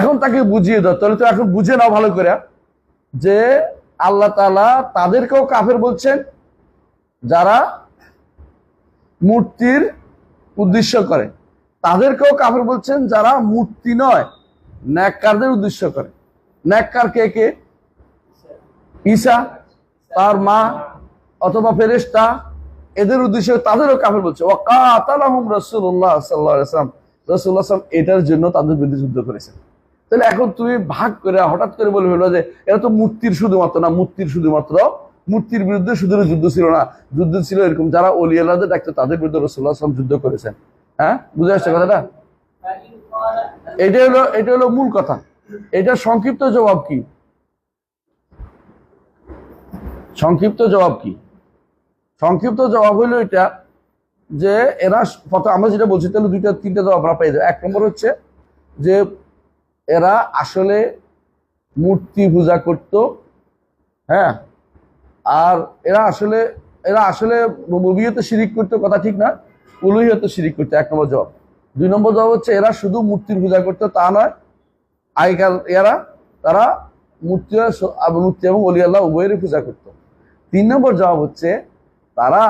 এখন তাকে বুঝিয়ে দাও, তাহলে তো এখন বুঝে নাও ভালো করে, যে আল্লাহ তালা তাদেরকেও কাফের বলছেন, যারা মূর্তির উদ্দেশ্য করে। তাদেরকেও কাফের বলছেন, যারা মূর্তি নয়, ন্যাককারদের উদ্দেশ্য করে। ন্যাককার কে কে? ঈশা তার মা অথবা ফেরেশতা, এদের উদ্দেশ্যে তাদেরও কাফের বলছে। ওয়াকাতালাহুম রাসূলুল্লাহ সাল্লাল্লাহু আলাইহি ওয়াসাল্লাম। রসুল্লাহাম এটার জন্য তাদের বিরুদ্ধে যুদ্ধ করেছেন। তাহলে এখন তুমি ভাগ করে হঠাৎ করে বলে ফেলব যে এরা তো মূর্তির শুধুমাত্র না, মূর্তির শুধুমাত্র। মূর্তির বিরুদ্ধে শুধু যুদ্ধ ছিল না, যুদ্ধ ছিল এরকম যারা অলি আল্লাহ ডাকতো তাদের বিরুদ্ধে রসুল্লাহাম যুদ্ধ করেছেন। হ্যাঁ? বুঝে আসছে কথাটা? এটা হলো এটা হলো মূল কথা। এটা সংক্ষিপ্ত জবাব কি? সংক্ষিপ্ত জবাব কি? সংক্ষিপ্ত জবাব হইল এটা যে এরা প্রথম আমরা যেটা বলছি, তাহলে দুইটা, তিনটা জবাব আমরা পেয়ে যাব। এক নম্বর হচ্ছে যে এরা আসলে মূর্তি পূজা করত হ্যাঁ? আর এরা আসলে এরা আসলে রবিয়তে শিরিক করতো, কথা ঠিক না? উলুহিয়তে শিরিক করতো, এক নম্বর জবাব। দুই নম্বর জবাব হচ্ছে এরা শুধু মূর্তির পূজা করতো, তা নয়, আগেকার এরা, তারা মূর্তি মূর্তি এবং অলি আল্লাহ উভয়েরই পূজা করতো। তিন নম্বর জবাব হচ্ছে তারা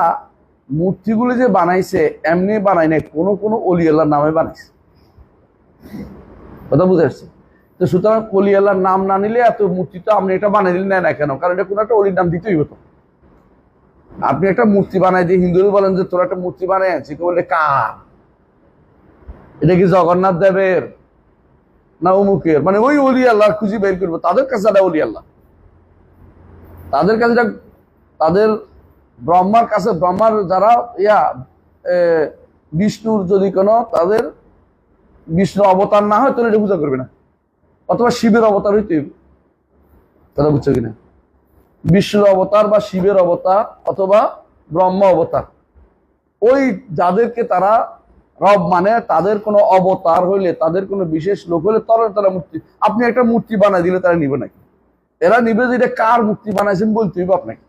মূর্তিগুলো যে বানাইছে, এমনি বানাই নাই, কোনো কোনো অলি আল্লাহর নামে বানাইছে। কথা বুঝে আসছে? তো সুতরাং অলি আল্লাহর নাম না নিলে এত মূর্তি তো আপনি এটা বানাই দিলেন, না কেন? কারণ এটা কোনো একটা অলির নাম দিতেই হতো। আপনি একটা মূর্তি বানাই দিয়ে হিন্দুরা বলেন যে, তোরা একটা মূর্তি বানাই আছি। কেউ বলে কার এটা কি জগন্নাথ দেবের? না অমুকের? মানে ওই অলি আল্লাহ খুঁজি বের করব। তাদের কাছে এটা অলি আল্লাহ তাদের কাছে তাদের ব্রহ্মার কাছে, ব্রহ্মার যারা, ইয়া বিষ্ণুর যদি কোনো তাদের বিষ্ণু অবতার না হয়, তাহলে এটা পূজা করবে না। অথবা শিবের অবতার হইতে। কথা বুঝছ কিনা? বিষ্ণুর অবতার বা শিবের অবতার অথবা ব্রহ্ম অবতার। ওই যাদেরকে তারা রব মানে তাদের কোনো অবতার হইলে, তাদের কোনো বিশেষ লোক হলে তারা তারা মূর্তি আপনি একটা মূর্তি বানাই দিলে তারা নিবে নাকি? এরা নিবে যে এটা কার মূর্তি বানাইছেন বলতে হইবে আপনাকে।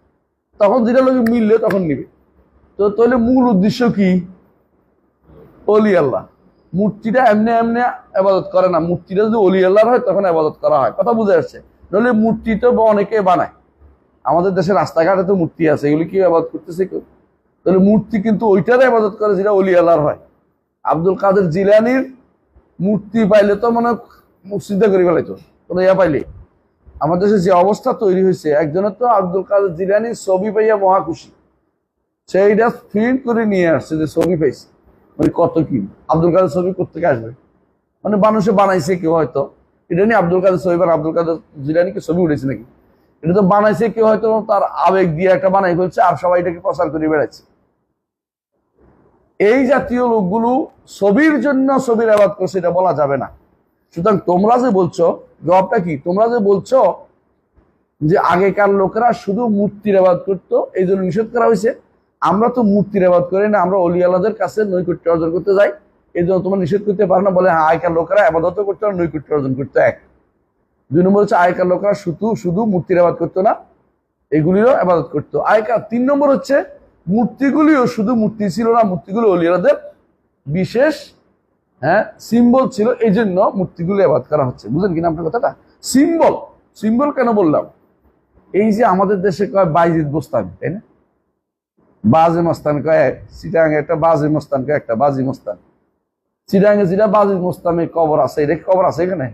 তখন যেটা লোক মিললে তখন নিবে। তো তাহলে মূল উদ্দেশ্য কি? অলি আল্লাহ। মূর্তিটা এমনি এমনি আবাদত করে না। মূর্তিটা যদি অলি আল্লাহর হয়, তখন আবাদত করা হয়। কথা বুঝে আসছে? নাহলে মূর্তি তো অনেকে বানায়। আমাদের দেশে রাস্তাঘাটে তো মূর্তি আছে। এগুলি কি আবাদ করতেছে কেউ? তাহলে মূর্তি কিন্তু ওইটার আবাদত করে যেটা অলি আল্লাহর হয়। আব্দুল কাদের জিলানির মূর্তি পাইলে তো মানে মুসিদা করে ফেলাইতো। কোনো ইয়া পাইলে? আমাদের দেশে যে অবস্থা তৈরি হয়েছে, একজনের তো আব্দুল কাদের জিলানির ছবি পাইয়া মহা খুশি। সেইটা প্রিন্ট করে নিয়ে আসছে যে ছবি পাইছে। মানে কত কি? আব্দুল কাদের ছবি কোথেকে আসবে? মানে মানুষে বানাইছে কেউ হয়তো। এটা নিয়ে আব্দুল কাদের ছবি বা আব্দুল কাদের জিলানিকে ছবি উঠেছে নাকি? এটা তো বানাইছে কেউ হয়তো, তার আবেগ দিয়ে একটা বানাই ফেলছে আর সবাই এটাকে প্রচার করে বেড়াচ্ছে। এই জাতীয় লোকগুলো ছবির জন্য ছবির আবাদ করছে, এটা বলা যাবে না। সুতরাং তোমরা যে বলছো জবাবটা কি? তোমরা যে বলছো যে আগেকার লোকেরা শুধু মূর্তির আবাদ করতো, এই জন্য নিষেধ করা হয়েছে। আমরা তো মূর্তির আবাদ করি না, আমরা অলি আল্লাহদের কাছে নৈকট্য অর্জন করতে যাই। এই জন্য তোমরা নিষেধ করতে পারো না, বলে হ্যাঁ আগেকার লোকেরা আবাদত করতো আর নৈকট্য অর্জন করতো এক। দুই নম্বর হচ্ছে আগেকার লোকেরা শুধু শুধু মূর্তির আবাদ করতো না, এগুলিরও আবাদত করতো। আগেকার তিন নম্বর হচ্ছে মূর্তিগুলিও শুধু মূর্তি ছিল না, মূর্তিগুলো অলিয়াদের বিশেষ হ্যাঁ? সিম্বল ছিল, এই জন্য মূর্তিগুলি আবাদ করা হচ্ছে। বুঝলেন কিনা আপনার কথাটা? সিম্বল। সিম্বল কেন বললাম? এই যে আমাদের দেশে কয় বাইজিদ বোস্তান তাই না? বাজে মস্তান কয় চিটাং একটা বাজে মস্তান কয় একটা বাজি মস্তান। চিটাঙ্গে যেটা বাজি মস্তানের কবর আছে, এটা কবর আছে এখানে?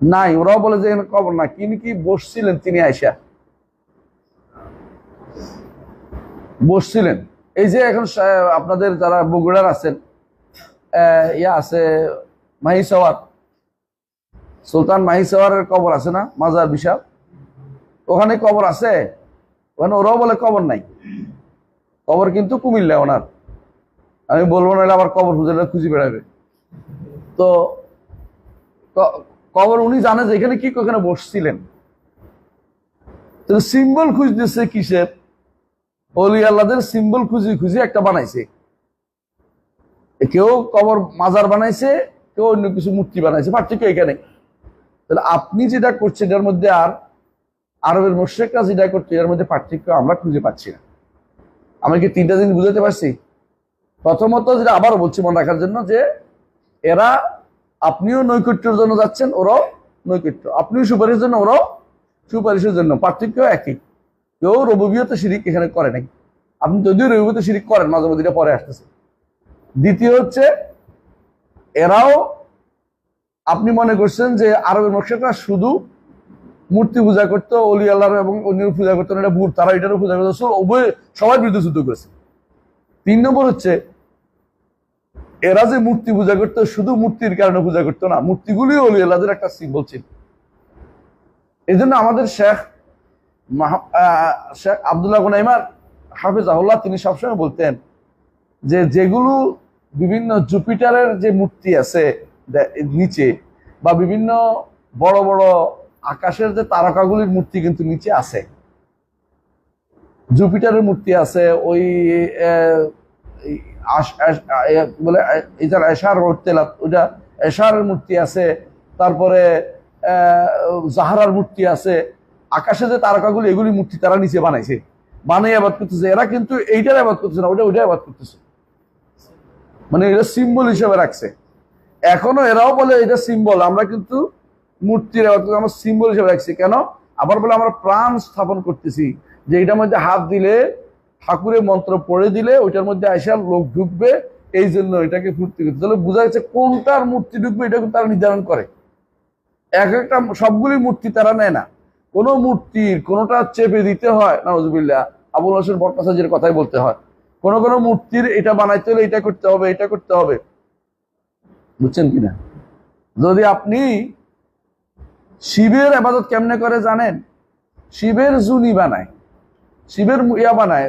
নাই, ওরাও বলে যে এখানে কবর না কিনি কি বসছিলেন, তিনি আইসা বসছিলেন। এই যে এখন আপনাদের যারা বগুড়ার আছেন ইয়া আছে সুলতান মাহিসওয়ারের কবর আছে না? মাজার বিশাল ওখানে কবর আছে? ওখানে ওরাও বলে কবর নাই। কবর কিন্তু কুমিল্লা ওনার। আমি বলব না আবার কবর খুঁজে খুঁজে বেড়াবে। তো কবর উনি জানে যে এখানে কি ওখানে বসছিলেন। তো সিম্বল খুঁজতেছে কিসের? অলি আল্লাহদের সিম্বল খুঁজি খুঁজি একটা বানাইছে। কেউ কবর মাজার বানাইছে, কেউ অন্য কিছু মূর্তি বানাইছে, পার্থক্য এখানে। তাহলে আপনি যেটা করছেন এর মধ্যে আর আরবের মোশেকরা যেটা করছে এর মধ্যে পার্থক্য আমরা খুঁজে পাচ্ছি না। আমি কি তিনটা দিন বুঝাতে পারছি? প্রথমত যেটা আবারও বলছি মনে রাখার জন্য যে, এরা আপনিও নৈকট্যের জন্য যাচ্ছেন, ওরাও নৈকট্য। আপনিও সুপারিশের জন্য, ওরাও সুপারিশের জন্য। পার্থক্য একই। কেউ রবুবিয়ত শিরিক এখানে করে নাই। আপনি যদিও রবিবিয়ত শিরিক করেন, মাঝে মধ্যে পরে আসতেছে। দ্বিতীয় হচ্ছে, এরাও আপনি মনে করছেন যে আরবের নকশাটা শুধু মূর্তি পূজা করতো, অলি আল্লাহ এবং অন্যের পূজা করতো এটা ভুল তারা এটারও পূজা করতো। উভয় সবাই বিরুদ্ধে যুদ্ধ করেছে। তিন নম্বর হচ্ছে, এরা যে মূর্তি পূজা করতো, শুধু মূর্তির কারণে পূজা করতো না, মূর্তিগুলি অলি আল্লাহদের একটা সিম্বল ছিল। এই জন্য আমাদের শেখ শেখ আবদুল্লাহ গুনাইমার হাফিজ আহুল্লাহ তিনি সবসময় বলতেন যে যেগুলো বিভিন্ন জুপিটারের যে মূর্তি আছে নিচে, বা বিভিন্ন বড় বড় আকাশের যে তারকাগুলির মূর্তি কিন্তু নিচে আছে। জুপিটারের মূর্তি আছে, ওই বলে এটার এশার তেলাত ওটা এশারের মূর্তি আছে, তারপরে জাহারার মূর্তি আছে, আকাশে যে তারকাগুলি, এগুলি মূর্তি তারা নিচে বানাইছে। বানিয়ে আবাদ করতেছে। এরা কিন্তু এইটার আবাদ করতেছে না ওটা ওইটাই আবাদ করতেছে। মানে এটা সিম্বল হিসেবে রাখছে। এখনও এরাও বলে এটা সিম্বল আমরা কিন্তু মূর্তির আমরা সিম্বল হিসেবে রাখছি। কেন? আবার বলে আমরা প্রাণ স্থাপন করতেছি, যে এটার মধ্যে হাত দিলে, ঠাকুরের মন্ত্র পড়ে দিলে, ওইটার মধ্যে আইসা লোক ঢুকবে, এই জন্য এটাকে ফুর্তি করতে তাহলে বোঝা যাচ্ছে কোনটার মূর্তি ঢুকবে, এটা কিন্তু তারা নির্ধারণ করে। এক একটা সবগুলি মূর্তি তারা নেয় না। কোনো মূর্তির কোনোটা চেপে দিতে হয় নজবিল্লা আবুল হোসেন ভট্টাচার্যের কথাই বলতে হয়। কোন কোন মূর্তির এটা বানাইতে হলে এটা করতে হবে, এটা করতে হবে। বুঝছেন কিনা? যদি আপনি শিবের আবাদত কেমনে করে জানেন? শিবের জুনি বানায়, শিবের ইয়া বানায়,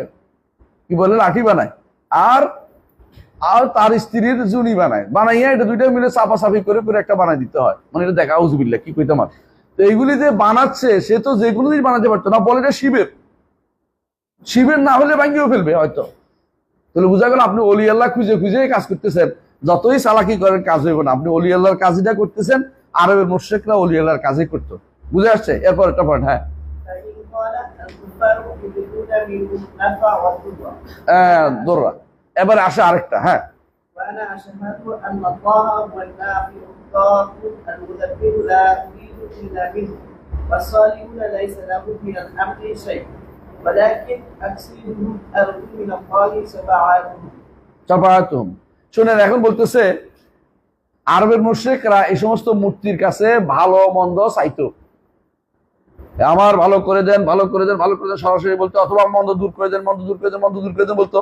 কি বলে, লাঠি বানায়, আর আর তার স্ত্রীর জুনি বানায়। বানাইয়া এটা দুইটা মিলে চাপি করে করে একটা বানাই দিতে হয়। মানে এটা দেখা উজবিল্লা কি কইতাম আর তো এইগুলি যে বানাচ্ছে, সে তো যে কোনো জিনিস বানাতে পারতো না, বলে এটা শিবের। শিবের না হলে ভাঙ্গিও ফেলবে হয়তো। তাহলে বোঝা গেল আপনি অলি আল্লাহ খুঁজে খুঁজে কাজ করতেছেন যতই চালাকি করেন কাজ হইব না আপনি অলি আল্লাহর কাজটা করতেছেন আরবের মোর্শেকরা অলি আল্লাহর কাজই করতো বুঝে আসছে এরপর একটা পয়েন্ট হ্যাঁ فإن قال الكفار يريدون منهم النفع والضر আহ, দোররা এবারে আসে আরেকটা হ্যাঁ وأنا أشهد أن الله هو النافع الضار المدبر لا يريد إلا منه والصالحون ليس لهم من الأمر شيء ولكن أكثرهم أرجو من الله شفاعتهم চাপায়াতুম শুনেন এখন বলতেছে আরবের মুশ্রিকরা এই সমস্ত মূর্তির কাছে ভালো মন্দ চাইতো আমার ভালো করে দেন ভালো করে দেন ভালো করে দেন সরাসরি বলতো অথবা মন্দ দূর করে দেন মন্দ দূর করে দেন মন্দ দূর করে দেন বলতো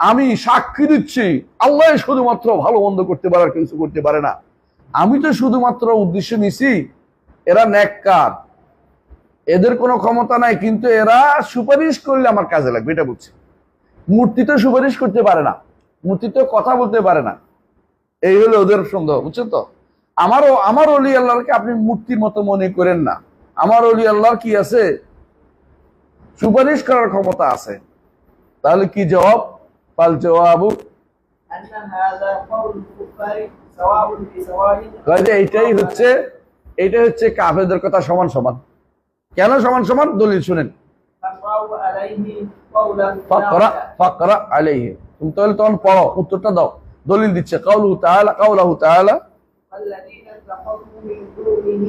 আমি সাক্ষী দিচ্ছি আল্লাহ শুধুমাত্র ভালো মন্দ করতে পারে আর কিছু করতে পারে না আমি তো শুধুমাত্র উদ্দেশ্য নিছি এরা ন্যাক্কার এদের কোনো ক্ষমতা নাই, কিন্তু এরা সুপারিশ করলে আমার কাজে লাগবে, এটা বুঝছি মূর্তি তো সুপারিশ করতে পারে না, মূর্তি তো কথা বলতে পারে না। এই হলো ওদের সন্দেহ, বুঝছেন তো? আমারও আমার অলি আল্লাহকে আপনি মূর্তির মতো মনে করেন না। আমার অলি আল্লাহর কি আছে? সুপারিশ করার ক্ষমতা আছে। তাহলে কি জবাব? পাল জবাবু। এটাই হচ্ছে এটাই হচ্ছে কাফেদের কথা সমান সমান। কেন সমান সমান দলিল শুনেন فقرأوا عليه قوله ফাকরা تعالى ফাকরা আলাইহি তুমি তাহলে তখন পড়ো উত্তরটা দাও দলিল দিচ্ছে কাউলু তাআলা কাউলাহু তাআলা والذين اتخذوا من دونه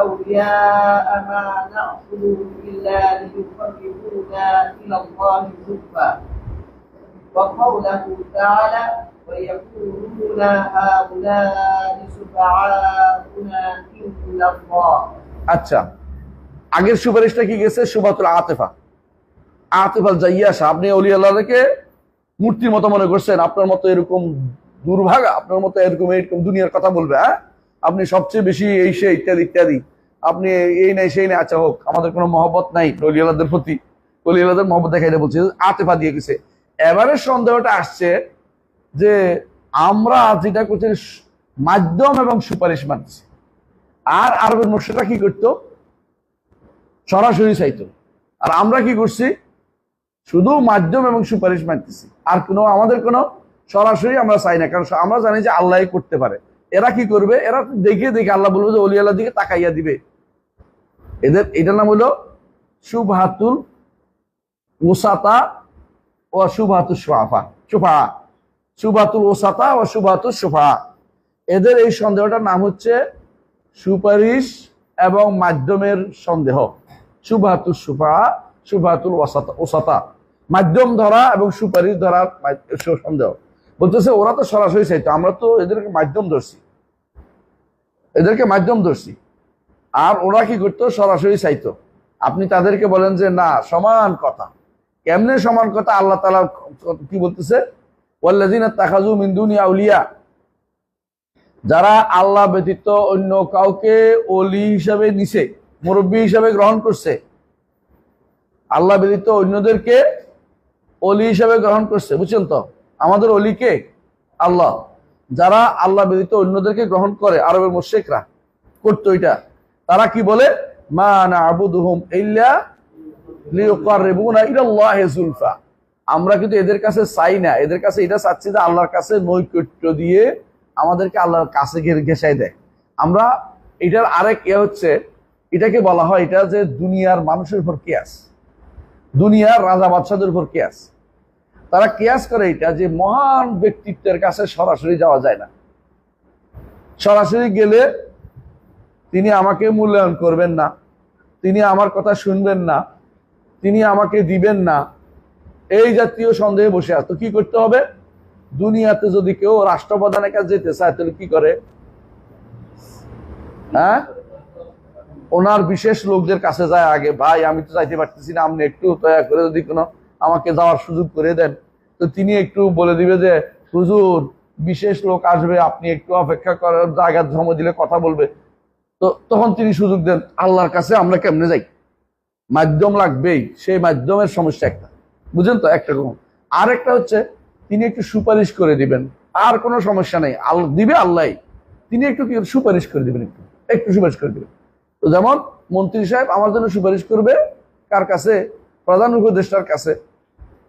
أولياء ما نعبدهم إلا ليقربونا إلى الله زلفى وقوله تعالى ويقولون هؤلاء شفعاؤنا عند الله আচ্ছা আগের সুপারিশটা কি গেছে? সুবাতুল আতেফা। আতেফাল জাইয়াসা আপনি অলি আল্লাহকে মূর্তির মতো মনে করছেন, আপনার মতো এরকম দুর্ভাগা, আপনার মতো এরকম এরকম দুনিয়ার কথা বলবে হ্যাঁ? আপনি সবচেয়ে বেশি এই সে ইত্যাদি ইত্যাদি। আপনি এই নাই, সেই নাই আচ্ছা হোক, আমাদের কোনো মহব্বত নাই অলি আল্লাহদের প্রতি। অলি আল্লাহদের মহব্বত দেখাইতে বলছে আতেফা দিয়ে গেছে। এবারে সন্দেহটা আসছে যে আমরা যেটা করছি, মাধ্যম এবং সুপারিশ মানছি। আর আরবের মুর্শিদরা কি করতো? সরাসরি চাইতো। আর আমরা কি করছি? শুধু মাধ্যম এবং সুপারিশ মানতেছি আর কোনো, আমাদের কোনো সরাসরি আমরা চাই না। কারণ আমরা জানি যে আল্লাহ করতে পারে। এরা কি করবে? এরা দেখে দেখে আল্লাহ বলবে যে অলি আল্লাহ দিকে তাকাইয়া দিবে। এদের, এটার নাম হলো সুবহাতুল ওসাতা ও সুবহাতুল সোফা সুফা। সুবাতুল ওসাতা ও সুবাতুল সোফা। এদের এই সন্দেহটার নাম হচ্ছে সুপারিশ এবং মাধ্যমের সন্দেহ। সুফা, সুবাহাতুল ওসাতা। মাধ্যম ধরা এবং সুপারিশ ধরার মা- সন্দেহ। বলতেছে, ওরা তো সরাসরি চাইতো, আমরা তো এদেরকে মাধ্যম ধরছি। এদেরকে মাধ্যম ধরছি। আর ওরা কি করতো? সরাসরি চাইতো। আপনি তাদেরকে বলেন যে, না, সমান কথা। কেমনে সমান কথা? আল্লাহ তালা কি বলতেছে? দুনি যারা আল্লাহ ব্যতীত অন্য কাউকে অলি হিসাবে নিছে। মুরব্বী হিসাবে গ্রহণ করছে। আল্লাহ ব্যতীত অন্যদেরকে অলি হিসাবে গ্রহণ করছে, বুঝছেন তো? আমাদের অলি কে? আল্লাহ। যারা আল্লাহ ব্যতীত অন্যদেরকে গ্রহণ করে, আরবের মোশেকরা করতো এটা। তারা কি বলে? আমরা কিন্তু এদের কাছে চাই না। এদের কাছে এটা চাচ্ছি যে আল্লাহর কাছে নৈকট্য দিয়ে আমাদেরকে আল্লাহর কাছে ঘে- ঘেঁষাই দেয়। আমরা এটার আরেক ইয়ে হচ্ছে এটাকে বলা হয়, এটা যে দুনিয়ার মানুষের উপর কেয়াস। দুনিয়ার রাজা বাদশাদের উপর কেয়াস। তারা কেয়াস করে এটা যে মহান ব্যক্তিত্বের কাছে সরাসরি যাওয়া যায় না। সরাসরি গেলে তিনি আমাকে মূল্যায়ন করবেন না, তিনি আমার কথা শুনবেন না, তিনি আমাকে দিবেন না। এই জাতীয় সন্দেহে বসে আছে। তো কি করতে হবে? দুনিয়াতে যদি কেউ রাষ্ট্রপ্রধানের কাছে যেতে চায়, তাহলে কি করে? হ্যাঁ? ওনার বিশেষ লোকদের কাছে যায় আগে, ভাই, আমি তো যাইতে পারতেছি না, আপনি একটু দয়া করে যদি কোনো আমাকে যাওয়ার সুযোগ করে দেন। তো তিনি একটু বলে দিবে যে, হুজুর, বিশেষ লোক আসবে, আপনি একটু অপেক্ষা করার জায়গা ধর্ম দিলে কথা বলবে। তো তখন তিনি সুযোগ দেন, আল্লাহর কাছে আমরা কেমনে যাই? মাধ্যম লাগবেই, সেই মাধ্যমের সমস্যা একটা। বুঝলেন তো, একটা রকম। আর একটা হচ্ছে, তিনি একটু সুপারিশ করে দিবেন, আর কোনো সমস্যা নেই। দিবে আল্লাহ তিনি একটু কি সুপারিশ করে দিবেন একটু? একটু সুপারিশ করে দিবেন। তো যেমন মন্ত্রী সাহেব আমার জন্য সুপারিশ করবে কার কাছে? প্রধান উপদেষ্টার কাছে।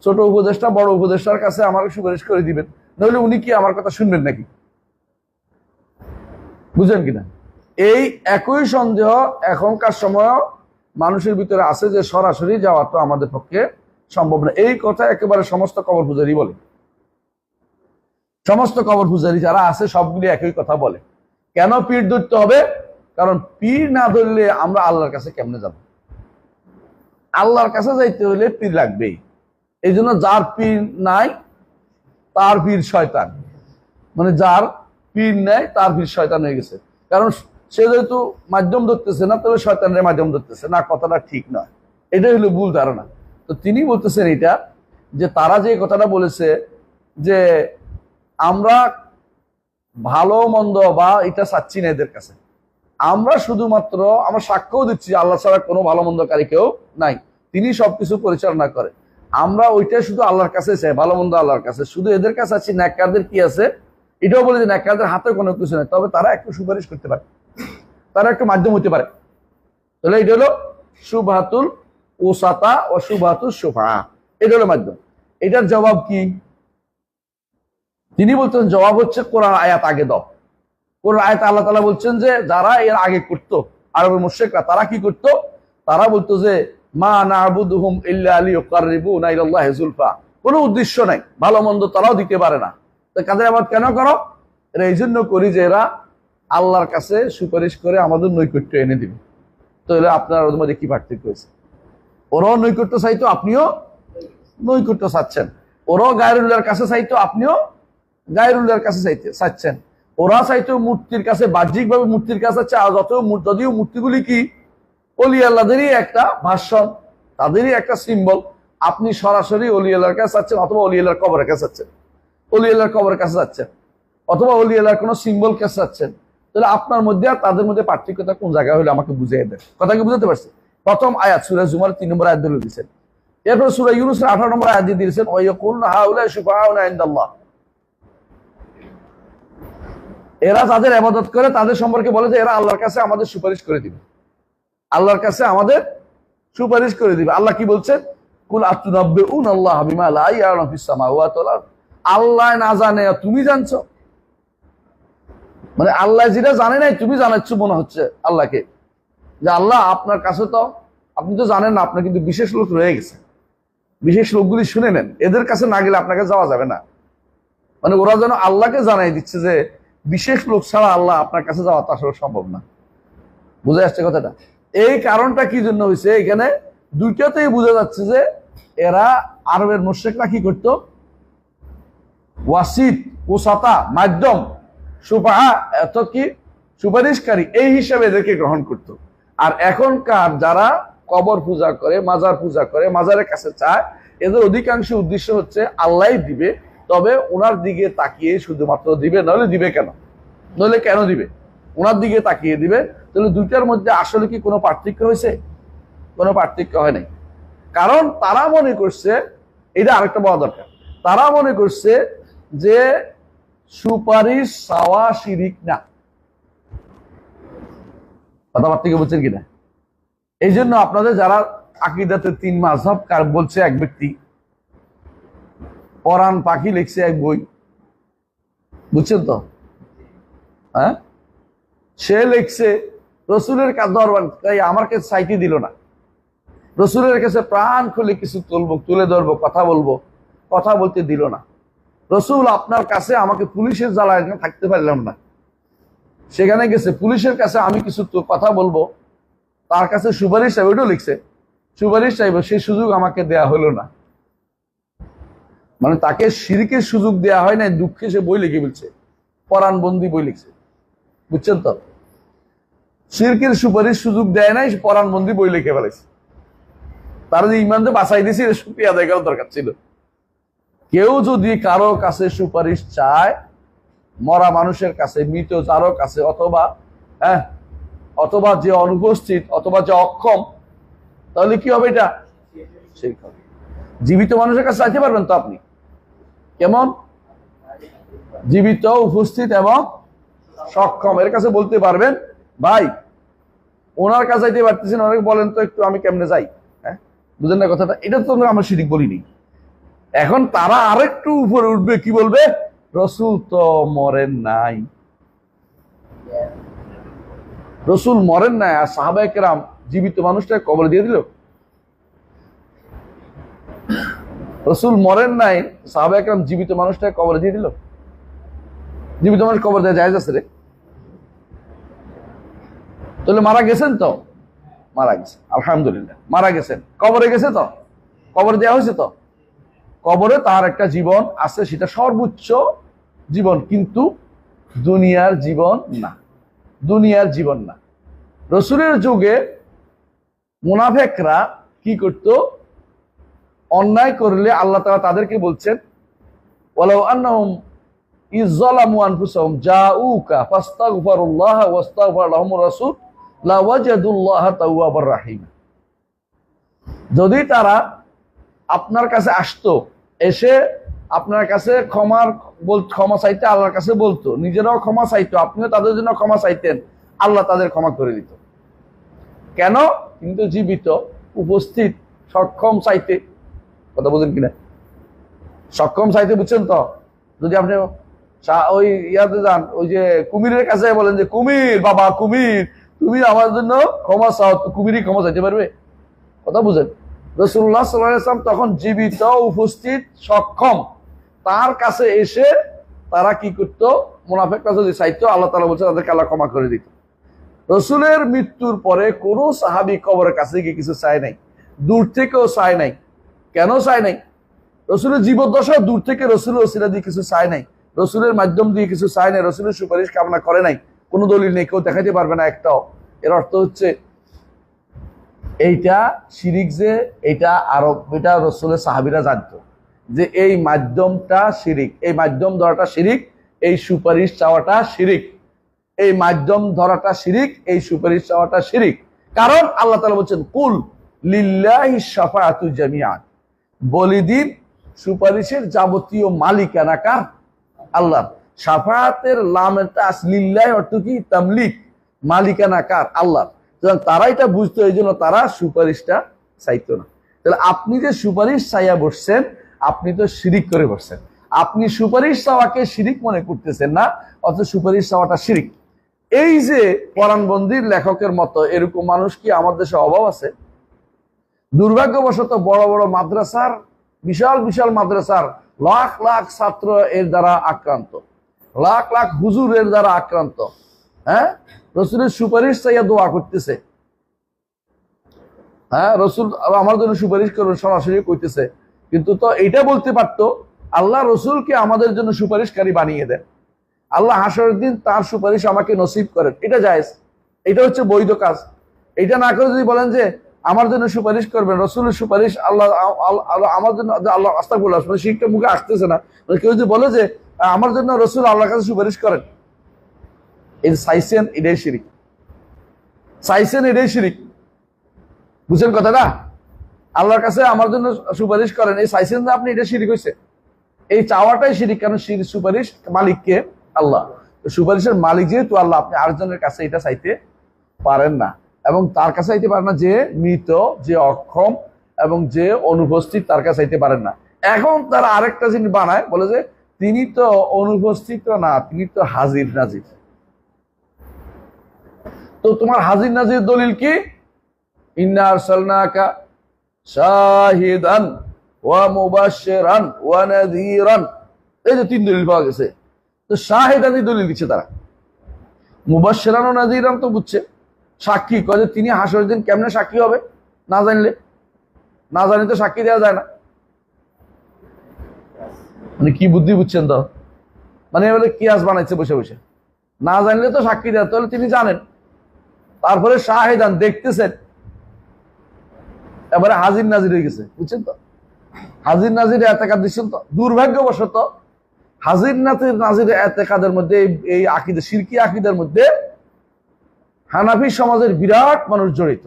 ছোট উপদেষ্টা, বড় উপদেষ্টার কাছে আমাকে সুপারিশ করে দিবেন। নইলে উনি কি আমার কথা শুনবেন নাকি? বুঝলেন কিনা? এই একই সন্দেহ এখনকার সময় মানুষের ভিতরে আছে যে সরাসরি যাওয়া তো আমাদের পক্ষে সম্ভব না। এই কথা একেবারে সমস্ত কবর পূজারি বলে। সমস্ত কবর পূজারি যারা আছে সবগুলি একই কথা বলে। কেন পীর ধরতে হবে? কারণ পীর না ধরলে আমরা আল্লাহর কাছে কেমনে যাব? আল্লাহর কাছে যাইতে হলে পীর লাগবেই। এই জন্য যার পীর নাই, তার পীর শয়তান। মানে যার পীর নেয় তার পীর শয়তান হয়ে গেছে। কারণ সে যেহেতু মাধ্যম ধরতেছে না, তাহলে শয়তানের মাধ্যম ধরতেছে না, কথাটা ঠিক নয়। এটাই হলো ভুল ধারণা। তো তিনি বলতেছেন এটা, যে তারা যে কথাটা বলেছে, যে আমরা ভালো, মন্দ বা এটা চাচ্ছি না এদের কাছে। আমরা শুধুমাত্র, আমরা সাক্ষ্যও দিচ্ছি আল্লাহ ছাড়া কোনো ভালো মন্দকারী কেউ নাই। তিনি সবকিছু পরিচালনা করে। আমরা ওইটাই শুধু আল্লাহর কাছে চাই ভালো মন্দ আল্লাহর কাছে। শুধু এদের কাছে আছি ন্যাকারদের কি আছে? এটাও বলে যে ন্যাকারদের হাতে কোনো কিছু নেই, তবে তারা একটু সুপারিশ করতে পারে। তারা একটু মাধ্যম হতে পারে। তাহলে এটা হলো সুবাহাতুল ওসাতা ও সুবাহাতুল সোফা। এটা হলো মাধ্যম। এটার জবাব কি? তিনি বলতেন জবাব হচ্ছে কোরআন আয়াত আগে দাও। আয়াত আল্লাহ তালা বলছেন যে, যারা এর আগে করতো আরবের মুশেকরা তারা কি করতো? তারা বলতো যে, মা না আবুদুহুম ইল্লা আলী ওকারিবু না ইল্লাহ জুলফা। কোনো উদ্দেশ্য নাই, ভালো মন্দ তারাও দিতে পারে না। তো কাদের আবার কেন করো? এরা এই জন্য করি যে, এরা আল্লাহর কাছে সুপারিশ করে আমাদের নৈকট্য এনে দিবে। তো এরা আপনার ওদের মধ্যে কি পার্থক্য হয়েছে? ওরাও নৈকট্য চাইতো, আপনিও নৈকট্য চাচ্ছেন। ওরাও গায়রুল্লাহর কাছে চাইতো, আপনিও গায়রুল্লাহর কাছে চাইতে চাচ্ছেন। ওরা চাইতো মূর্তির কাছে বাহ্যিকভাবে মূর্তির কাছে যত যদিও মূর্তিগুলি কি? অলি আল্লাদেরই একটা ভাষণ, তাদেরই একটা সিম্বল আপনি সরাসরি অলি আল্লাহর কাছে যাচ্ছেন অথবা অলি আল্লাহর কবরের কাছে চাচ্ছেন অলি আল্লাহর কবরের কাছে যাচ্ছেন। অথবা অলি আল্লাহর কোনো সিম্বল কাছে যাচ্ছেন। তাহলে আপনার মধ্যে আর তাদের মধ্যে পার্থক্যতা কোন জায়গায় হলে আমাকে বুঝিয়ে দেন। কথা কি বুঝতে পারছি? প্রথম আয়াত, সুরা জুমার তিন নম্বর আয়াত দিয়ে দিয়েছেন। এরপর সুরা ইউনুসের আঠারো নম্বর আয়াত দিয়ে দিয়েছেন ওয়াইকুল হাউলা শুফাউনা ইনদাল্লাহ। এরা যাদের আবাদত করে, তাদের সম্পর্কে বলে যে এরা আল্লাহর কাছে আমাদের সুপারিশ করে দিবে। আল্লাহর কাছে আমাদের সুপারিশ করে দিবে। আল্লাহ কি বলছেন কুল আতুনাব্বে উন আল্লাহ বিমা লা ইয়ালামু ফিস সামাওয়াতি ওয়াল আরদ। আল্লাহ না জানে তুমি জানছো। মানে আল্লাহ যেটা জানে নাই, তুমি জানাচ্ছ মনে হচ্ছে আল্লাহকে। যে আল্লাহ আপনার কাছে তো, আপনি তো জানেন না, আপনার কিন্তু বিশেষ লোক রয়ে গেছে। বিশেষ লোকগুলি শুনে নেন। এদের কাছে না গেলে আপনাকে যাওয়া যাবে না। মানে ওরা যেন আল্লাহকে জানাই দিচ্ছে যে বিশেষ লোক ছাড়া আল্লাহ আপনার কাছে যাওয়া তো আসলে সম্ভব না। বুঝে আসছে কথাটা? এই কারণটা কি জন্য হয়েছে এখানে দুইটাতেই বোঝা যাচ্ছে যে এরা আরবের মুশ্রেকরা কি করতো? ওয়াসিদ ওসাতা, মাধ্যম সুপাহা এত কি? সুপারিশকারী, এই হিসাবে এদেরকে গ্রহণ করত। আর এখনকার যারা কবর পূজা করে, মাজার পূজা করে, মাজারের কাছে চায়, এদের অধিকাংশ উদ্দেশ্য হচ্ছে আল্লাহ দিবে। তবে ওনার দিকে তাকিয়ে শুধুমাত্র দিবে নইলে দিবে কেন? নইলে কেন দিবে? ওনার দিকে তাকিয়ে দিবে, তাহলে দুইটার মধ্যে আসলে কি কোনো পার্থক্য হয়েছে? কোনো পার্থক্য হয় নাই। কারণ তারা মনে করছে, এটা আরেকটা বলা দরকার, তারা মনে করছে যে সুপারিশ সাওয়া শিরিক না। কথাবার্তা কি বলছেন কিনা? এই জন্য আপনাদের যারা আকিদাতে তিন মাঝহব কার বলছে এক ব্যক্তি পরাণ পাখি লিখছে এক বই। বুঝছেন তো? হ্যাঁ? সে লিখছে, রসুলের কাছে দরবার তাই আমার কাছে সাইটি দিল না। রসুলের কাছে প্রাণ খুলে কিছু তুলবো, তুলে ধরবো, কথা বলব, কথা বলতে দিল না। রসুল আপনার কাছে আমাকে পুলিশের জ্বালায় থাকতে পারলাম না। সেখানে গেছে, পুলিশের কাছে আমি কিছু কথা বলব। তার কাছে সুপারিশ চাইবে ওইটাও লিখছে, সুপারিশ চাইবে সেই সুযোগ আমাকে দেয়া হলো না। মানে তাকে সিরিকের সুযোগ দেয়া হয় না দুঃখে সে বই লিখে বলছে পরাণবন্দি বই লিখছে। বুঝছেন তো? সিরকের সুপারিশ সুযোগ দেয় নাই পরাণবন্দি বই লিখে ফেলেছে। তারা যে ইমানকে বাঁচাই দিয়েছে, এটা সুপ্রিয়া আদায় করার দরকার ছিল। কেউ যদি কারও কাছে সুপারিশ চায়, মরা মানুষের কাছে, মৃত যারো কাছে, অথবা হ্যাঁ অথবা যে অনুপস্থিত, অথবা যে অক্ষম, তাহলে কি হবে এটা? সেই জীবিত মানুষের কাছে চাইতে পারবেন তো আপনি? কেমন? জীবিত উপস্থিত এবং সক্ষম। এর কাছে বলতে পারবেন, ভাই, ওনার কাছে যাইতে পারতেছেন অনেকে বলেন তো, একটু আমি কেমনে যাই? হ্যাঁ? বুঝেন না কথাটা? এটা তো আমরা শিরিক বলিনি। এখন তারা আরেকটু উপরে উঠবে, কি বলবে? রসুল তো মরেন নাই। রসুল মরেন নাই। আর সাহাবাহাম জীবিত মানুষটাকে কবর দিয়ে দিল? রসুল মরেন নাই সাহাবাহাম জীবিত মানুষটাকে কবর দিয়ে দিল। জীবিত মানুষ কবর দেওয়া যায় আছে রে। তাহলে মারা গেছেন তো? মারা গেছেন আলহামদুলিল্লাহ, মারা গেছেন। কবরে গেছে তো? কবর দেওয়া হয়েছে তো? কবরে তার একটা জীবন আছে, সেটা সর্বোচ্চ জীবন, কিন্তু দুনিয়ার জীবন না। দুনিয়ার জীবন না। রসুলের যুগে মুনাফেকরা কি করত? অন্যায় করলে আল্লাহ তাআলা তাদেরকে বলছেন যদি তারা আপনার কাছে আসতো, এসে আপনার কাছে ক্ষমার বল, ক্ষমা চাইতে আল্লাহর কাছে বলতো, নিজেরাও ক্ষমা চাইতো, আপনিও তাদের জন্য ক্ষমা চাইতেন, আল্লাহ তাদের ক্ষমা করে দিত। কেন? কিন্তু জীবিত, উপস্থিত, সক্ষম চাইতে কথা বলছেন কিনা? সক্ষম চাইতে বুঝছেন তো? যদি আপনি ওই ইয়াতে যান, ওই যে কুমিরের কাছে বলেন যে, কুমির, বাবা, কুমির, তুমি আমার জন্য ক্ষমা চাও কুমিরই ক্ষমা চাইতে পারবে? কথা বুঝেন। রসুল্লাহ সাল্লাম তখন জীবিত, উপস্থিত, সক্ষম। তার কাছে এসে তারা কি করতো? মুনাফেকরা যদি চাইতো, আল্লাহ তালা বলছে, তাদেরকে আল্লাহ ক্ষমা করে দিত। রসুলের মৃত্যুর পরে কোনো সাহাবি কবরের কাছে গিয়ে কিছু চায় নাই, দূর থেকেও চায় নাই। কেন চায় নাই? রসুলের জীবদ্দশা দূর থেকে রসুলের ওসিলা দিয়ে কিছু চায় নাই। রসুলের মাধ্যম দিয়ে কিছু চায় নাই, রসুলের সুপারিশ কামনা করে নাই। কোনো দলিল নেই, কেউ দেখাতে পারবে না একটাও। এর অর্থ হচ্ছে, এইটা শিরিক যে এটা আরব, এটা রসুলের সাহাবিরা জানতো যে এই মাধ্যমটা শিরিক, এই মাধ্যম ধরাটা শিরিক, এই সুপারিশ চাওয়াটা শিরিক। এই মাধ্যম ধরাটা শিরিক, এই সুপারিশ চাওয়াটা শিরিক। কারণ আল্লাহ তালা বলছেন, কুল লিল্লাহি শাফাআতু জামিয়ান বলি দিন সুপারিশের যাবতীয় মালিকানা কার আল্লাহ। সাফায়াতের লামেরটা লিল্লাহ অর্থ কি? তামলিক মালিকানা কার আল্লাহ তারা এটা বুঝতো, এই জন্য তারা সুপারিশটা চাইতো না। তাহলে আপনি যে সুপারিশ চাইয়া বসছেন, আপনি তো শিরিক করে বসছেন। আপনি সুপারিশ চাওয়াকে শিরিক মনে করতেছেন না, অথচ সুপারিশ চাওয়াটা শিরিক। এই যে পরাণবন্দির লেখকের মতো এরকম মানুষ কি আমার দেশে অভাব আছে? দুর্ভাগ্যবশত বড় বড় মাদ্রাসার, বিশাল বিশাল মাদ্রাসার লাখ লাখ ছাত্র এর দ্বারা আক্রান্ত। লাখ লাখ হুজুরের দ্বারা আক্রান্ত। হ্যাঁ? রসুলের সুপারিশ চাইয়া দোয়া করতেছে। হ্যাঁ? রসুল আমার জন্য সুপারিশ করবেন, সরাসরি কইতেছে। কিন্তু তো এটা বলতে পারতো, আল্লাহ রসুলকে আমাদের জন্য সুপারিশকারী বানিয়ে দেন। আল্লাহ হাসরের দিন তার সুপারিশ আমাকে নসিব করেন। এটা জায়েজ। এটা হচ্ছে বৈধ কাজ। এটা না করে যদি বলেন যে আমার জন্য সুপারিশ করবেন, রসুলের সুপারিশ, আল্লাহ আমার জন্য আল্লাহ আস্তা মানে শিখটা মুখে আসতেছে না। মানে কেউ যদি বলে যে, আমার জন্য রসুল আল্লাহর কাছে সুপারিশ করেন সাইসেন শিরিক। সাইসেন শিরিক। কথাটা? আল্লাহর কাছে আমার জন্য সুপারিশ করেন, এই যে আপনি এটা শিরিক হয়েছে এই চাওয়াটাই শিরিক, কারণ শির সুপারিশ মালিককে আল্লাহ। সুপারিশের মালিক যেহেতু আল্লাহ, আপনি আরেকজনের কাছে এটা চাইতে পারেন না। এবং তার কাছে চাইতে পারেন না যে মৃত, যে অক্ষম এবং যে অনুপস্থিত তার কাছে চাইতে পারেন না। এখন তারা আরেকটা জিনিস বানায়, বলে যে তিনি তো অনুপস্থিত না, তিনি তো হাজির নাজির। তো তোমার হাজির নাজির দলিল কি? ইন্না আরসালনাকা শাহিদান ওয়া এই যে তিন দলিল পাওয়া গেছে। তো দলিল তারা। মুবাশশিরান ও নাযীরান তো বুঝছে। সাক্ষী, কয় তিনি হাসরের দিন কেমনে সাক্ষী হবে? না জানলে? না জানলে তো সাক্ষী দেওয়া যায় না। মানে কি বুদ্ধি বুঝছেন তো? মানে বলে কিয়াস বানাইছে বসে বসে। না জানলে তো সাক্ষী দেওয়া, তাহলে তিনি জানেন। তারপরে শাহেদান দেখতেছেন। এবারে হাজির নাজির হয়ে গেছে, বুঝছেন তো? হাজির নাজির এতেকাদ দিচ্ছেন তো? দুর্ভাগ্যবশত হাজির নাজির নাজির এতেকাদের মধ্যে এই- এই আকিদা, সিরকি আকিদের মধ্যে হানাফি সমাজের বিরাট মানুষ জড়িত।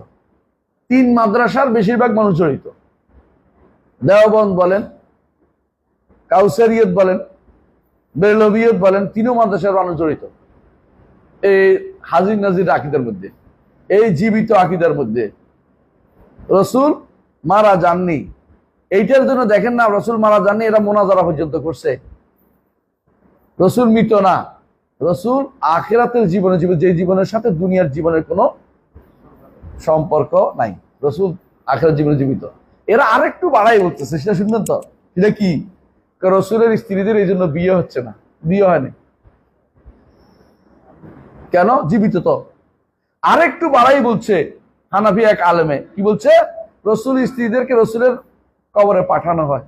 তিন মাদ্রাসার বেশিরভাগ মানুষ জড়িত। দেওবন্দ বলেন, কাউসারিয়ত বলেন বেরলবিয়ত বলেন, তিনও মাদ্রাসার মানুষ জড়িত। এই হাজির নাজির আকিদার মধ্যে, এই জীবিত আকিদার মধ্যে। রসুল মারা যাননি। এইটার জন্য দেখেন না, রসুল মারা যাননি, এরা মোনাজারা পর্যন্ত করছে। রসুল মৃত না। রসুল আখেরাতের জীবনে জীবন যে জীবনের সাথে দুনিয়ার জীবনের কোনো সম্পর্ক নাই। রসুল আখেরাত জীবনে জীবিত। এরা আরেকটু বাড়াই বলতেছে, সেটা শুনবেন তো? সেটা কি রসুলের স্ত্রীদের এই জন্য বিয়ে হচ্ছে না। বিয়ে হয়নি। কেন? জীবিত তো। আরেকটু বাড়াই বলছে হানাফি এক আলেমে। কি বলছে? রসুল স্ত্রীদেরকে রসুলের কবরে পাঠানো হয়।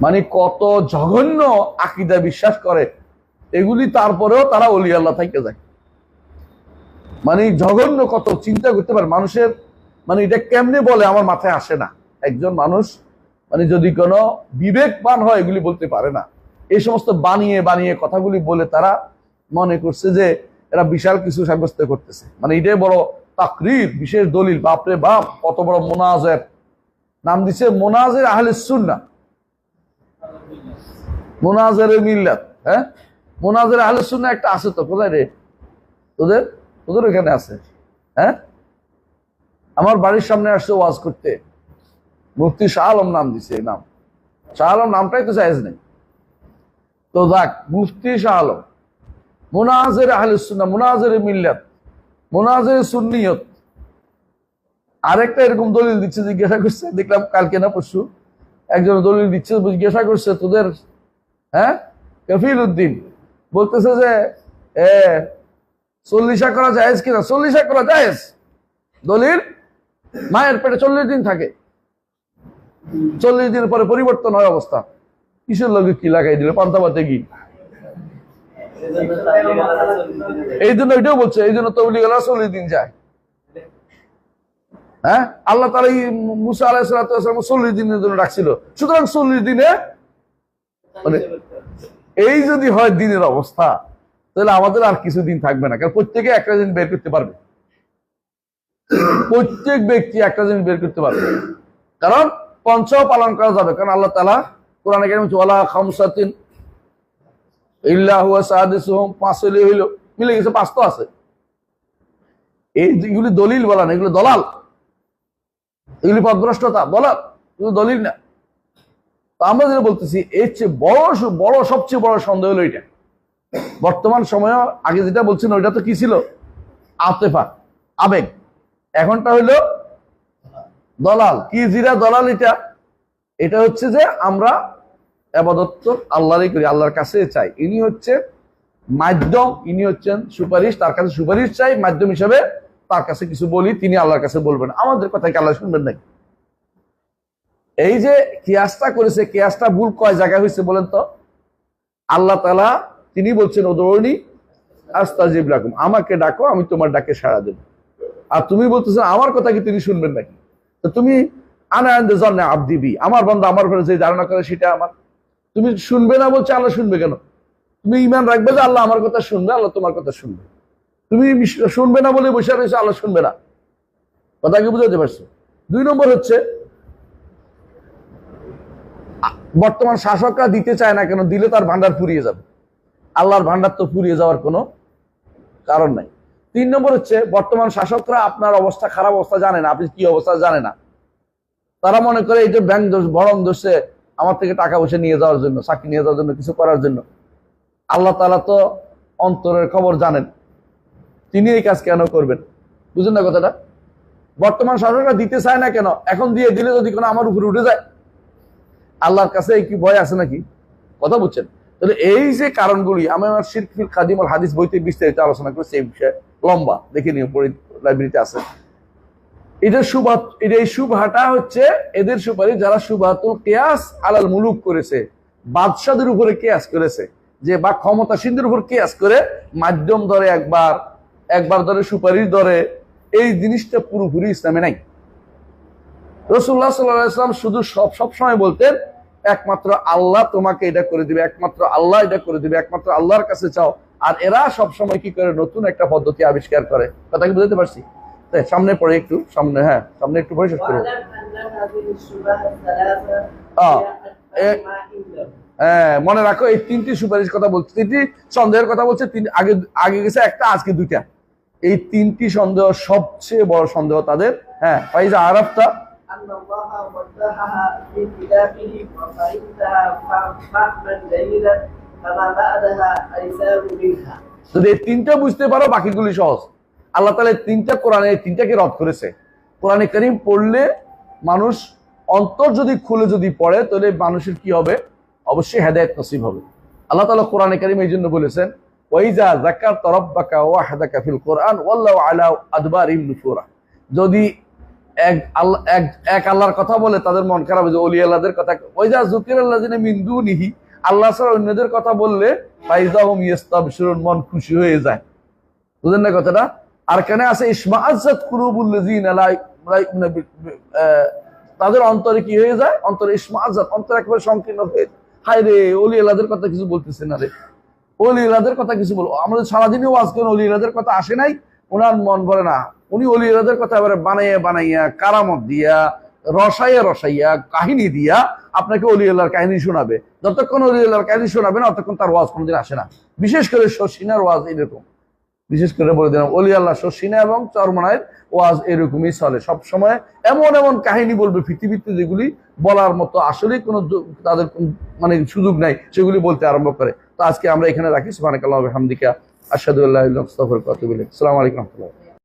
মানে কত জঘন্য আকিদা বিশ্বাস করে। এগুলি তারপরেও তারা অলি আল্লাহ থেকে যায়। মানে জঘন্য কত চিন্তা করতে পারে মানুষের মানে এটা কেমনে বলে আমার মাথায় আসে না। একজন মানুষ মানে যদি কোনো বিবেকবান হয় এগুলি বলতে পারে না। এই সমস্ত বানিয়ে বানিয়ে কথাগুলি বলে তারা মনে করছে যে এরা বিশাল কিছু সাব্যস্ত করতেছে। মানে এটাই বড় তাকরির, বিশেষ দলিল। বাপরে বাপ, কত বড় মোনাজের নাম দিছে মোনাজের আহলে সুন্না মোনাজের মিল্লাত হ্যাঁ? মোনাজের আহলে সুন্না একটা আছে তো, কোথায় রে? তোদের? তোদের এখানে আছে। হ্যাঁ? আমার বাড়ির সামনে আসছে ওয়াজ করতে। মুফতি শাহ আলম নাম দিছে এই নাম। শাহ আলম নামটাই তো চাইজ নেই। তো দেখ মুফতি শাহ আলম। মোনাজের আহলে সুন্না মোনাজের মিল্লাত মোনাজের সুন্নিয়ত। আরেকটা এরকম দলিল দিচ্ছে, জিজ্ঞাসা করছে, দেখলাম কালকে না পরশু, একজন দলিল দিচ্ছে, জিজ্ঞাসা করছে, তোদের হ্যাঁ? কফিল উদ্দিন। বলতেছে যে, এ, চল্লিশা করা জায়েজ কিনা? চল্লিশা করা জায়েজ দলিল, মায়ের পেটে চল্লিশ দিন থাকে। চল্লিশ দিন পরে পরিবর্তন হয় অবস্থা। কিসের লোকে কি লাগাই দিল? পান্তাবাতে কি? এই জন্য এটাও বলছে, এই জন্য তবলি গেলা চল্লিশ দিন যায়। হ্যাঁ? আল্লাহ তালা মুসা আলাহিসাম চল্লিশ দিনের জন্য রাখছিল সুতরাং চল্লিশ দিনে মানে এই যদি হয় দিনের অবস্থা, তাহলে আমাদের আর কিছুদিন থাকবে না। কারণ প্রত্যেকে একটা দিন বের করতে পারবে। প্রত্যেক ব্যক্তি একটা দিন বের করতে পারবে। কারণ পঞ্চম পালন করা যাবে। কারণ আল্লাহ তালা কোরআনে ওয়ালা খামসাতিন ইল্লা পাঁচ হইলে হইল। মিলে গেছে, পাঁচ তো আছে। এই এগুলি দলিল বলা না, এগুলো দলাল। এগুলি পদভ্রষ্টতা, দলাল। এগুলো দলিল না। আমরা যেটা বলতেছি, এর চেয়ে বড় বড় সবচেয়ে বড় সন্দেহ হলো এটা বর্তমান সময়ে আগে যেটা বলছেন ওইটা তো কি ছিল? আতেফা আবেগ। এখনটা হইল দলাল। কি জিরা দলাল এটা? এটা হচ্ছে যে আমরা আবাদত তো আল্লাহরই করি, আল্লাহর কাছে চাই। ইনি হচ্ছে মাধ্যম, ইনি হচ্ছেন সুপারিশ, তার কাছে সুপারিশ চাই, মাধ্যম হিসাবে তার কাছে কিছু বলি, তিনি আল্লাহর কাছে বলবেন। আমাদের কথা কি আল্লাহ শুনবেন নাই এই যে কিয়াসটা করেছে, কিয়াসটা ভুল কয় জায়গায় হয়েছে বলেন তো? আল্লাহ তালা তিনি বলছেন ওদৌড়ি আস্তাজিব রাখুন আমাকে ডাকো, আমি তোমার ডাকে সাড়া দেব। আর তুমি বলতেছেন আমার কথা কি তিনি শুনবেন নাকি? তো তুমি আনায়ন্দে জন্মে আবদিবি আমার বন্ধু আমার উপরে যে ধারণা করে সেটা আমার। তুমি শুনবে না বলছে, আল্লাহ শুনবে কেন? তুমি ইমান রাখবে যে আল্লাহ আমার কথা শুনবে, আল্লাহ তোমার কথা শুনবে। তুমি শুনবে না বলে বসে রয়েছে, আল্লাহ শুনবে না। কথা কি বুঝাতে পারছ? দুই নম্বর হচ্ছে বর্তমান শাসকরা দিতে চায় না কেন, দিলে তার ভান্ডার ফুরিয়ে যাবে। আল্লাহর ভান্ডার তো ফুরিয়ে যাওয়ার কোনো কারণ নাই। তিন নম্বর হচ্ছে, বর্তমান শাসকরা আপনার অবস্থা খারাপ অবস্থা জানে না, আপনি কি অবস্থা জানে না। তারা মনে করে এই যে ব্যাংক দোষ বরং দোষে আমার থেকে টাকা পয়সা নিয়ে যাওয়ার জন্য, চাকরি নিয়ে যাওয়ার জন্য, কিছু করার জন্য। আল্লাহ তালা তো অন্তরের খবর জানেন। তিনি এই কাজ কেন করবেন? বুঝলেন না কথাটা? বর্তমান শাসকরা দিতে চায় না কেন, এখন দিয়ে দিলে যদি কোনো আমার উপরে উঠে যায় আল্লাহর কাছে কি ভয় আছে নাকি? কথা বুঝছেন? তাহলে এই যে কারণগুলি, আমি আমার শিরফিল খাদিম আল হাদিস বইতে বিস্তারিত আলোচনা করেছি, এই বিষয়ে লম্বা, দেখে নিয়ে পড়ে লাইব্রেরিতে আছে। এটা সুবাহ এটা এই সুবাহটা হচ্ছে এদের সুপারি যারা সুবাহাতুল কেয়াস আলাল মুলুক করেছে, বাদশাদের উপরে কেয়াস করেছে, যে বা ক্ষমতাসীনদের উপর কেয়াস করে মাধ্যম ধরে একবার একবার ধরে সুপারিশ ধরে, এই জিনিসটা পুরোপুরি ইসলামে নাই। রসুল্লাহ সাল্লাম শুধু সব সবসময় বলতেন, একমাত্র আল্লাহ তোমাকে এটা করে দিবে, একমাত্র আল্লাহ এটা করে দিবে, একমাত্র আল্লাহর কাছে চাও। আর এরা সবসময় কি করে? নতুন একটা পদ্ধতি আবিষ্কার করে। কথা কি বুঝতে পারছি? সামনে পড়ে একটু, সামনে হ্যাঁ সামনে একটু পরে শেষ করব। হ্যাঁ মনে রাখো, এই তিনটি সুপারিশ কথা বলছে। তিনটি সন্দেহের কথা বলছে, তিন, আগে আগে গেছে একটা, আজকে দুইটা। এই তিনটি সন্দেহ সবচেয়ে বড় সন্দেহ তাদের হ্যাঁ আরবটা أن الله وضحها في كتابه وفهمتها فهما جيدا فما بعدها أيسار منها যদি এই তিনটা বুঝতে পারো বাকিগুলি সহজ আল্লাহ তালা এই তিনটা কোরআনে এই তিনটাকে রদ করেছে কোরআনে করিম পড়লে মানুষ অন্তর যদি খুলে যদি পড়ে তাহলে মানুষের কি হবে অবশ্যই হেদায়ত নসিব হবে আল্লাহ তালা কোরআনে করিম এই জন্য বলেছেন ওয়াইজা জাকার তরব্বাকা ওয়াহাদাকা ফিল কোরআন ওয়াল্লাহু আলা আদবারিম নুফুরা যদি এক আল্লাহ, এক এক আল্লাহর কথা বলে তাদের মন খারাপ হয়ে যায়। অলি আল্লাহদের কথা। ওইজা জুকির আল্লাহ যিনি মিন্দু নিহি আল্লাহ ছাড়া অন্যদের কথা বললে মন খুশি হয়ে যায়। বুঝলেন না কথাটা? আর কেন আছে? ইসমা আজাদ তাদের অন্তরে কি হয়ে যায়? অন্তরে ইসমা আজাদ অন্তর একবার সংকীর্ণ হয়ে। হায় রে অলি আল্লাহদের কথা কিছু বলতেছে না রে। অলি আল্লাহদের কথা কিছু বলব আমরা সারাদিনও ওয়াজ করেন অলি আল্লাহদের কথা আসে নাই। ওনার মন ভরে না। উনি অলি আল্লাহদের কথা এবারে বানাইয়া বানাইয়া, কারামত দিয়া, রসাইয়া রসাইয়া, কাহিনী দিয়া আপনাকে অলি আল্লাহর কাহিনী শোনাবে। যতক্ষণ অলি আল্লাহর কাহিনী শোনাবে না ততক্ষণ তার ওয়াজ কোনোদিন আসে না। বিশেষ করে শশিনার ওয়াজ এরকম। বিশেষ করে বলে দিলাম অলি আল্লাহ শশিনা এবং চরমনায়ের ওয়াজ এরকমই চলে। সব সময় এমন এমন কাহিনী বলবে, পৃথিবীতে যেগুলি বলার মতো আসলেই কোনো তাদের মানে সুযোগ নাই, সেগুলি বলতে আরম্ভ করে। তো আজকে আমরা এখানে রাখি। সুবহানাকাল্লাহু, ওয়া ওয়া আতুবু ইলাইক। আসসালামু আলাইকুম ওয়া রাহমাতুল্লাহ।